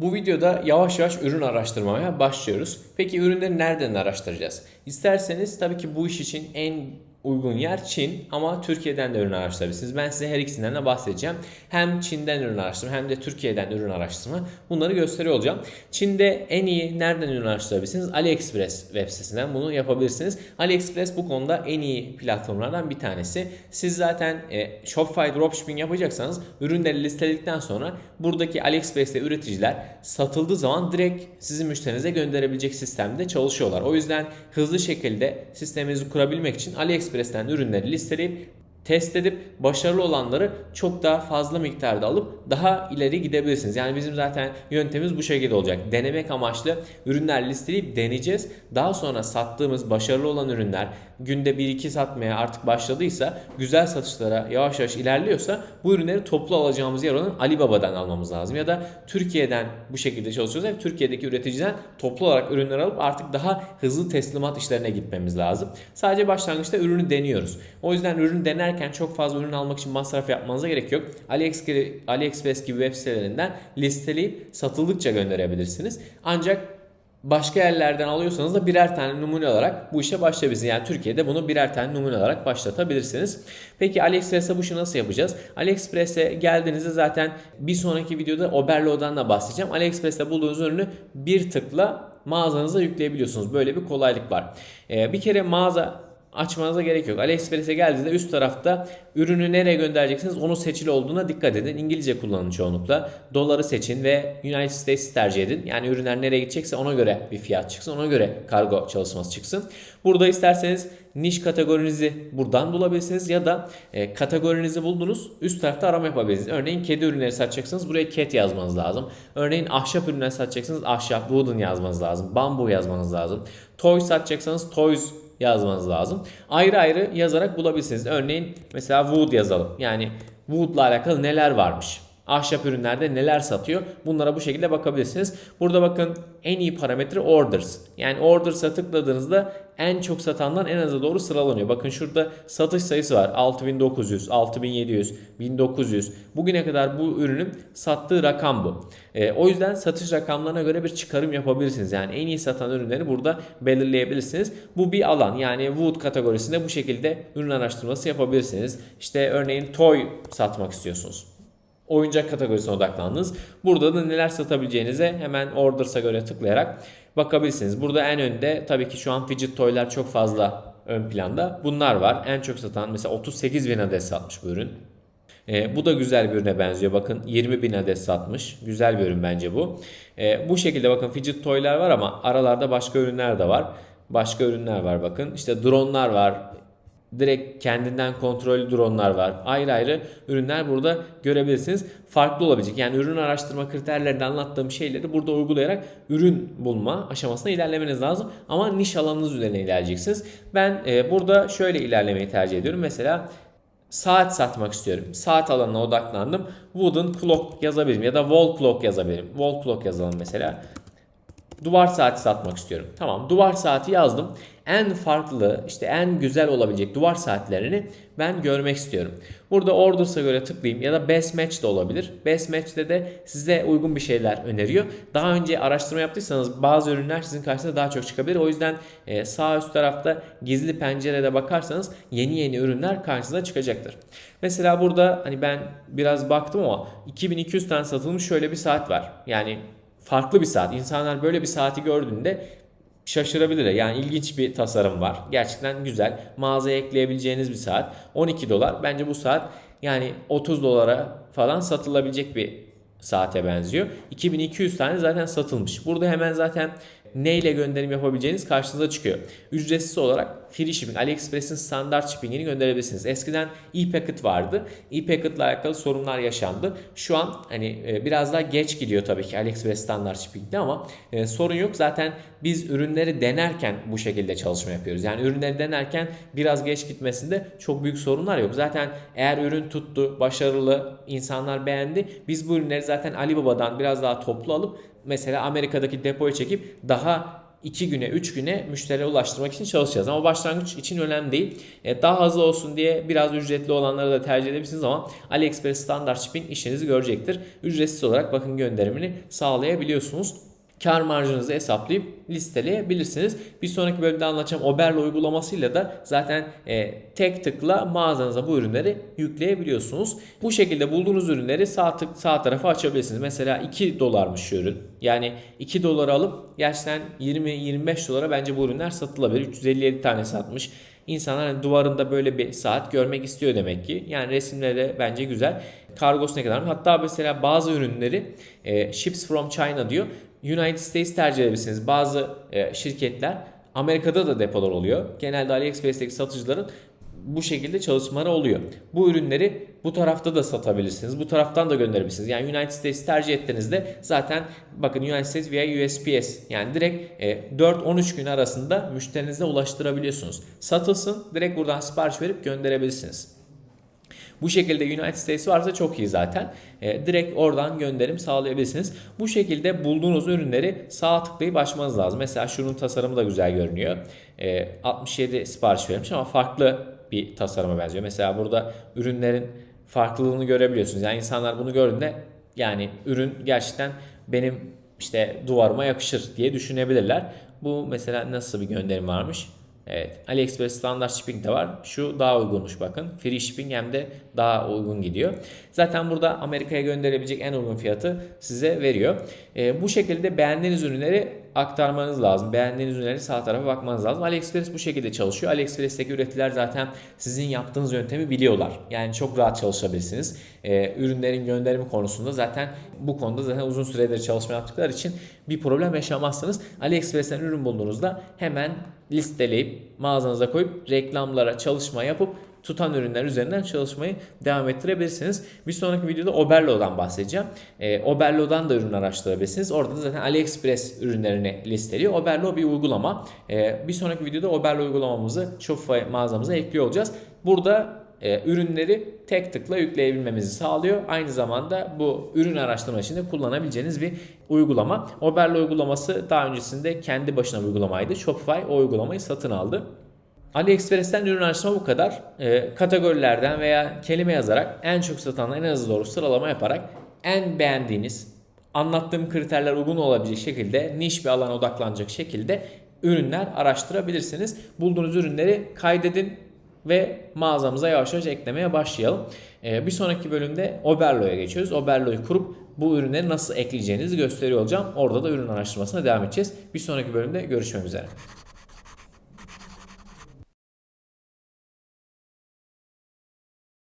Bu videoda yavaş yavaş ürün araştırmaya başlıyoruz. Peki ürünleri nereden araştıracağız? İsterseniz tabii ki bu iş için en uygun yer Çin ama Türkiye'den de ürün araştırabilirsiniz. Ben size her ikisinden de bahsedeceğim. Hem Çin'den ürün araştırma hem de Türkiye'den ürün araştırma bunları gösteriyor olacağım. Çin'de en iyi nereden ürün araştırabilirsiniz? AliExpress web sitesinden bunu yapabilirsiniz. AliExpress bu konuda en iyi platformlardan bir tanesi. Siz zaten e, Shopify dropshipping yapacaksanız ürünleri listeledikten sonra buradaki AliExpress'te üreticiler satıldığı zaman direkt sizin müşterinize gönderebilecek sistemde çalışıyorlar. O yüzden hızlı şekilde sisteminizi kurabilmek için AliExpress'ten ürünleri listeleyip test edip başarılı olanları çok daha fazla miktarda alıp daha ileri gidebilirsiniz. Yani bizim zaten yöntemimiz bu şekilde olacak. Denemek amaçlı ürünler listeleyip deneyeceğiz. Daha sonra sattığımız başarılı olan ürünler günde 1-2 satmaya artık başladıysa, güzel satışlara yavaş yavaş ilerliyorsa bu ürünleri toplu alacağımız yer olan Alibaba'dan almamız lazım. Ya da Türkiye'den bu şekilde çalışıyorsak Türkiye'deki üreticiden toplu olarak ürünler alıp artık daha hızlı teslimat işlerine gitmemiz lazım. Sadece başlangıçta ürünü deniyoruz. O yüzden ürünü denerken çok fazla ürün almak için masraf yapmanıza gerek yok. AliExpress gibi web sitelerinden listeleyip satıldıkça gönderebilirsiniz. Ancak başka yerlerden alıyorsanız da birer tane numune olarak bu işe başlayabilirsiniz. Yani Türkiye'de bunu birer tane numune olarak başlatabilirsiniz. Peki AliExpress'e bu işi nasıl yapacağız? AliExpress'e geldiğinizde zaten bir sonraki videoda Oberlo'dan da bahsedeceğim. AliExpress'te bulduğunuz ürünü bir tıkla mağazanıza yükleyebiliyorsunuz. Böyle bir kolaylık var. Ee, bir kere mağaza açmanıza gerek yok. AliExpress'e geldiğinde üst tarafta ürünü nereye göndereceksiniz onu seçili olduğuna dikkat edin. İngilizce kullanın çoğunlukla. Doları seçin ve United States tercih edin. Yani ürünler nereye gidecekse ona göre bir fiyat çıksın. Ona göre kargo çalışması çıksın. Burada isterseniz niş kategorinizi buradan bulabilirsiniz ya da e, kategorinizi buldunuz üst tarafta arama yapabilirsiniz. Örneğin kedi ürünleri satacaksınız buraya cat yazmanız lazım. Örneğin ahşap ürünler satacaksınız ahşap wooden yazmanız lazım. Bambu yazmanız lazım. Toy satacaksanız toys yazmanız lazım. Ayrı ayrı yazarak bulabilirsiniz. Örneğin mesela wood yazalım. Yani wood'la alakalı neler varmış. Ahşap ürünlerde neler satıyor? Bunlara bu şekilde bakabilirsiniz. Burada bakın en iyi parametre orders. Yani orders'a tıkladığınızda en çok satandan en aza doğru sıralanıyor. Bakın şurada satış sayısı var. 6900, 6700, 1900. Bugüne kadar bu ürünün sattığı rakam bu. E, o yüzden satış rakamlarına göre bir çıkarım yapabilirsiniz. Yani en iyi satan ürünleri burada belirleyebilirsiniz. Bu bir alan. Yani Wood kategorisinde bu şekilde ürün araştırması yapabilirsiniz. İşte örneğin toy satmak istiyorsunuz oyuncak kategorisine odaklandınız. Burada da neler satabileceğinize hemen orders'a göre tıklayarak bakabilirsiniz. Burada en önde tabii ki şu an fidget toy'lar çok fazla ön planda. Bunlar var. En çok satan mesela 38 bin adet satmış bu ürün. E, bu da güzel bir ürüne benziyor. Bakın 20 bin adet satmış. Güzel bir ürün bence bu. E, bu şekilde bakın fidget toy'lar var ama aralarda başka ürünler de var. Başka ürünler var bakın. İşte drone'lar var direkt kendinden kontrollü dronlar var. Ayrı ayrı ürünler burada görebilirsiniz. Farklı olabilecek. Yani ürün araştırma kriterlerinde anlattığım şeyleri burada uygulayarak ürün bulma aşamasına ilerlemeniz lazım. Ama niş alanınız üzerine ilerleyeceksiniz. Ben e, burada şöyle ilerlemeyi tercih ediyorum. Mesela saat satmak istiyorum. Saat alanına odaklandım. Wooden clock yazabilirim ya da wall clock yazabilirim. Wall clock yazalım mesela. Duvar saati satmak istiyorum. Tamam duvar saati yazdım. En farklı işte en güzel olabilecek duvar saatlerini ben görmek istiyorum. Burada orders'a göre tıklayayım ya da best match de olabilir. Best match'te de size uygun bir şeyler öneriyor. Daha önce araştırma yaptıysanız bazı ürünler sizin karşınıza daha çok çıkabilir. O yüzden e, sağ üst tarafta gizli pencerede bakarsanız yeni yeni ürünler karşınıza çıkacaktır. Mesela burada hani ben biraz baktım ama 2200 tane satılmış şöyle bir saat var. Yani farklı bir saat. İnsanlar böyle bir saati gördüğünde şaşırabilir. Yani ilginç bir tasarım var. Gerçekten güzel. Mağazaya ekleyebileceğiniz bir saat. 12 dolar. Bence bu saat yani 30 dolara falan satılabilecek bir saate benziyor. 2200 tane zaten satılmış. Burada hemen zaten neyle gönderim yapabileceğiniz karşınıza çıkıyor. Ücretsiz olarak free shipping, AliExpress'in standart shippingini gönderebilirsiniz. Eskiden e-packet vardı. E-packet ile alakalı sorunlar yaşandı. Şu an hani e, biraz daha geç gidiyor tabii ki AliExpress standart shipping'de ama e, sorun yok. Zaten biz ürünleri denerken bu şekilde çalışma yapıyoruz. Yani ürünleri denerken biraz geç gitmesinde çok büyük sorunlar yok. Zaten eğer ürün tuttu, başarılı, insanlar beğendi. Biz bu ürünleri zaten Alibaba'dan biraz daha toplu alıp mesela Amerika'daki depoya çekip daha 2 güne 3 güne müşteriye ulaştırmak için çalışacağız. Ama başlangıç için önemli değil. E, daha hızlı olsun diye biraz ücretli olanları da tercih edebilirsiniz ama AliExpress standart shipping işinizi görecektir. Ücretsiz olarak bakın gönderimini sağlayabiliyorsunuz kar marjınızı hesaplayıp listeleyebilirsiniz. Bir sonraki bölümde anlatacağım Oberlo uygulamasıyla da zaten e, tek tıkla mağazanıza bu ürünleri yükleyebiliyorsunuz. Bu şekilde bulduğunuz ürünleri sağ tık sağ tarafa açabilirsiniz. Mesela 2 dolarmış ürün. Yani 2 dolara alıp gerçekten 20-25 dolara bence bu ürünler satılabilir. 357 tane satmış. İnsanlar hani duvarında böyle bir saat görmek istiyor demek ki. Yani resimleri de bence güzel. Kargosu ne kadar? Hatta mesela bazı ürünleri e, ships from China diyor. United States tercih edebilirsiniz. Bazı e, şirketler Amerika'da da depolar oluyor. Genelde AliExpress'teki satıcıların bu şekilde çalışmaları oluyor. Bu ürünleri bu tarafta da satabilirsiniz. Bu taraftan da gönderebilirsiniz. Yani United States tercih ettiğinizde zaten bakın United States veya USPS yani direkt e, 4-13 gün arasında müşterinize ulaştırabiliyorsunuz. Satılsın direkt buradan sipariş verip gönderebilirsiniz. Bu şekilde United States varsa çok iyi zaten. E, direkt oradan gönderim sağlayabilirsiniz. Bu şekilde bulduğunuz ürünleri sağ tıklayıp açmanız lazım. Mesela şunun tasarımı da güzel görünüyor. E, 67 sipariş vermiş ama farklı bir tasarıma benziyor. Mesela burada ürünlerin farklılığını görebiliyorsunuz. Yani insanlar bunu gördüğünde yani ürün gerçekten benim işte duvarıma yakışır diye düşünebilirler. Bu mesela nasıl bir gönderim varmış? Evet. AliExpress standart shipping de var. Şu daha uygunmuş bakın. Free shipping hem de daha uygun gidiyor. Zaten burada Amerika'ya gönderebilecek en uygun fiyatı size veriyor. E, bu şekilde beğendiğiniz ürünleri aktarmanız lazım. Beğendiğiniz ürünleri sağ tarafa bakmanız lazım. AliExpress bu şekilde çalışıyor. AliExpress'teki üreticiler zaten sizin yaptığınız yöntemi biliyorlar. Yani çok rahat çalışabilirsiniz. E, ürünlerin gönderimi konusunda zaten bu konuda zaten uzun süredir çalışma yaptıkları için bir problem yaşamazsınız. AliExpress'ten ürün bulduğunuzda hemen listeleyip mağazanıza koyup reklamlara çalışma yapıp tutan ürünler üzerinden çalışmayı devam ettirebilirsiniz. Bir sonraki videoda Oberlo'dan bahsedeceğim. E, Oberlo'dan da ürün araştırabilirsiniz. Orada da zaten AliExpress ürünlerini listeliyor. Oberlo bir uygulama. E, bir sonraki videoda Oberlo uygulamamızı Shopify mağazamıza ekliyor olacağız. Burada e, ürünleri tek tıkla yükleyebilmemizi sağlıyor. Aynı zamanda bu ürün araştırma için de kullanabileceğiniz bir uygulama. Oberlo uygulaması daha öncesinde kendi başına uygulamaydı. Shopify o uygulamayı satın aldı. AliExpress'ten ürün araştırma bu kadar. E, kategorilerden veya kelime yazarak en çok satılan en az doğru sıralama yaparak en beğendiğiniz anlattığım kriterler uygun olabilecek şekilde niş bir alana odaklanacak şekilde ürünler araştırabilirsiniz. Bulduğunuz ürünleri kaydedin ve mağazamıza yavaş yavaş eklemeye başlayalım. Ee, bir sonraki bölümde Oberlo'ya geçiyoruz. Oberlo'yu kurup bu ürünleri nasıl ekleyeceğinizi gösteriyor olacağım. Orada da ürün araştırmasına devam edeceğiz. Bir sonraki bölümde görüşmek üzere.